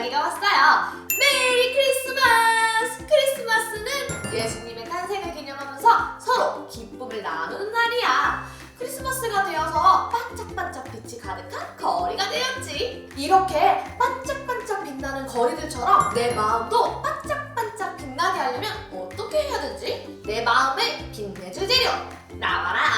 이야기가 왔어요. 메리 크리스마스! 크리스마스는 예수님의 탄생을 기념하면서 서로 기쁨을 나누는 날이야. 크리스마스가 되어서 반짝반짝 빛이 가득한 거리가 되었지. 이렇게 반짝반짝 빛나는 거리들처럼 내 마음도 반짝반짝 빛나게 하려면 어떻게 해야 되지? 내 마음을 빛내줄 재료 나와라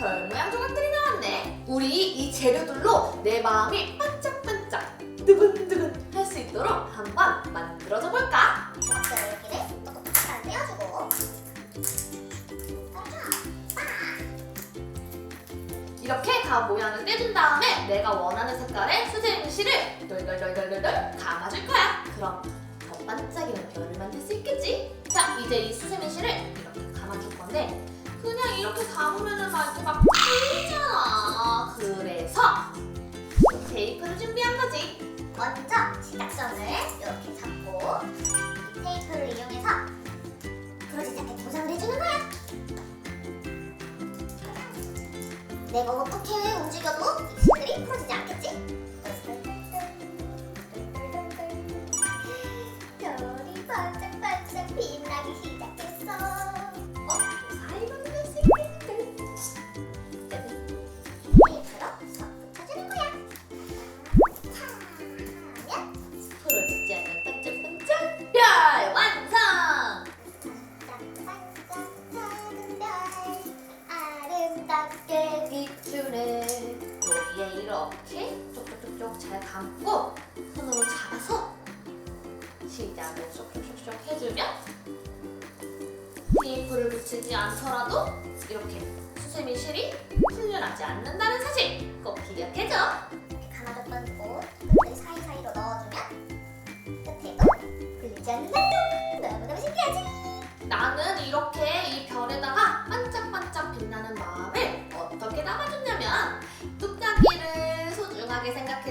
별 모양 조각들이 나왔네 우리 이 재료들로 내 마음이 반짝반짝 두근두근 할 수 있도록 한번 만들어줘 볼까? 이렇게 각 모양을 떼준 다음에 내가 원하는 색깔의 수제 임시를 널널널널널 감아줄 거야. 그럼 더 반짝이는 별을 만들 수 있겠지? 자, 이제 이 수세미실을 이렇게 감아줄 건데 그냥 이렇게 감으면은 막 이렇게 막 풀리잖아. 그래서 테이프를 준비한 거지. 먼저 시작선을 이렇게 잡고 이 테이프를 이용해서 부러지지 않게 고정을 해주는 거야 내가 어떻게 움직여도 이렇게 쪽쪽쪽쪽 잘 감고 손으로 잡아서 시작을 쪽쪽쪽쪽 해주면 테이프를 붙이지 않더라도 이렇게 수세미 실이 풀려나지 않는다는 사실 꼭 기억해줘 감아줬던 꽃을 사이사이로 넣어주면 끝에도 풀리지 않는다 너무너무 신기하지? 나는 이렇게 이 별에다가 반짝반짝 빛나는 마음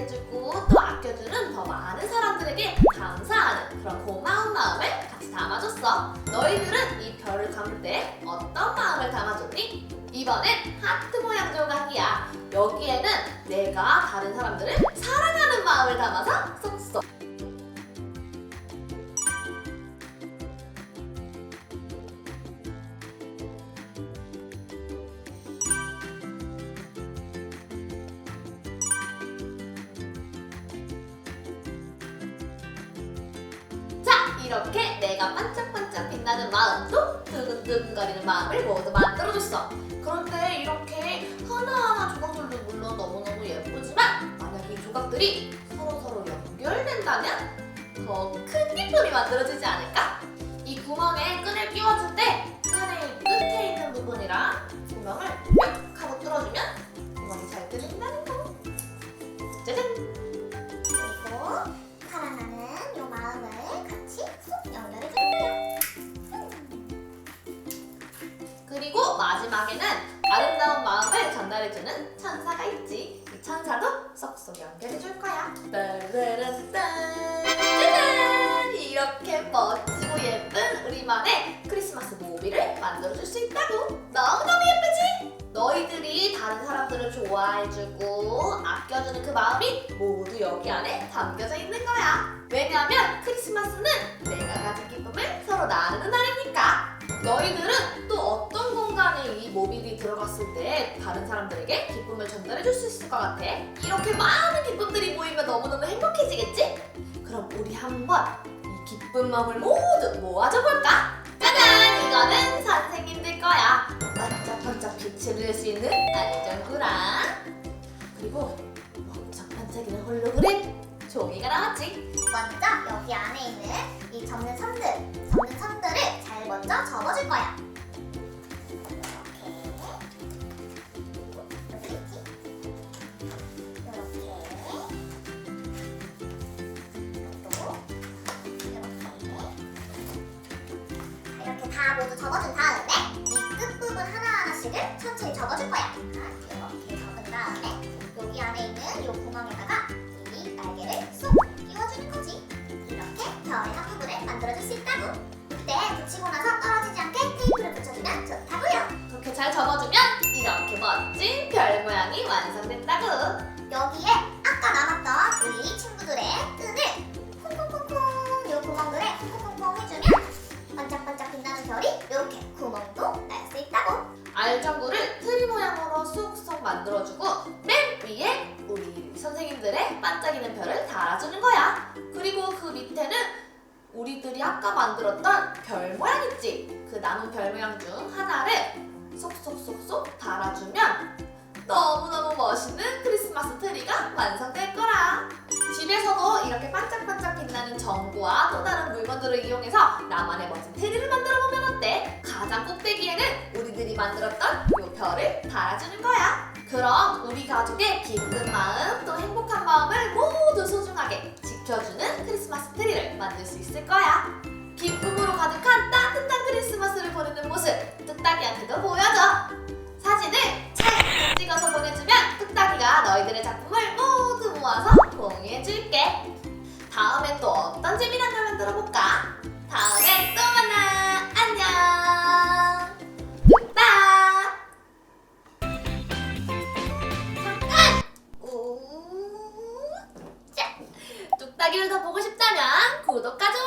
생각해주고 또 아껴주는 더 많은 사람들에게 감사하는 그런 고마운 마음을 같이 담아줬어. 너희들은 이 별을 감을 때 어떤 마음을 담아줬니? 이번엔 하트 모양 조각이야. 여기에는 내가 다른 사람들을 사랑하는 마음을 담아서 쏙쏙 이렇게 내가 반짝반짝 빛나는 마음도 두근두근거리는 마음을 모두 만들어줬어. 그런데 이렇게 하나하나 조각들도 물론 너무너무 예쁘지만 만약 이 조각들이 서로서로 연결된다면 더 큰 기쁨이 만들어지지 않을까? 이 구멍에 끈을 끼워줄 때 끈의 끝에 있는 부분이랑 구멍을 마지막에는 아름다운 마음을 전달해주는 천사가 있지. 이 천사도 쏙쏙 연결해줄 거야. 짜잔! 이렇게 멋지고 예쁜 우리만의 크리스마스 모비를 만들어줄 수 있다고. 너무너무 예쁘지? 너희들이 다른 사람들을 좋아해주고 아껴주는 그 마음이 모두 여기 안에 담겨져 있는 거야. 왜냐하면 크리스마스는 내가 가진 기쁨을 서로 나누는 날이니까. 너희들은 또 어떤 들어갔을 때 다른 사람들에게 기쁨을 전달해 줄 수 있을 것 같아? 이렇게 많은 기쁨들이 모이면 너무너무 행복해지겠지? 그럼 우리 한번 이 기쁜 마음을 모두 모아줘 볼까? 짜잔! 이거는 선생님들 거야. 반짝반짝 빛을 낼 수 있는 안전구랑 그리고 반짝반짝이는 홀로그램 종이가 나왔지. 먼저 여기 안에 있는 이 접는 선들 접는 선들을 잘 먼저 접어줄 거야 다 모두 접어준 다음에 이 끝부분 하나하나씩을 천천히 접어줄 거야. 이렇게 접은 다음에 여기 안에 있는 이 구멍에다가 이 날개를 쏙 끼워주는 거지. 이렇게 별의 한 부분을 만들어줄 수 있다고. 그때 붙이고 나서 떨어지지 않게 테이프를 붙여주면 좋다고요. 그렇게 잘 접어주면 만들었던 별 모양 있지? 그 남은 별 모양 중 하나를 쏙쏙쏙쏙 달아주면 너무너무 멋있는 크리스마스 트리가 완성될 거라. 집에서도 이렇게 반짝반짝 빛나는 전구와 또 다른 물건들을 이용해서 나만의 멋진 트리를 만들어 보면 어때? 가장 꼭대기에는 우리들이 만들었던 요 별을 달아주는 거야. 그럼 우리 가족의 기쁜 마음 또 행복한 마음을 모두 소중하게 지켜주는 크리스마스 트리를 만들 수 있을 거야. 기쁨으로 가득한 따뜻한 크리스마스를 보내는 모습 뚝딱이한테도 보여줘. 사진을 잘 찍어서 보내주면 뚝딱이가 너희들의 작품을 모두 모아서 공유해줄게. 다음엔 또 어떤 재미난 걸 만들어 볼까? 다음에 또 만나. 안녕. 뚝딱. 잠깐. 우. 자, 뚝딱이를 더 보고 싶다면 좋아요.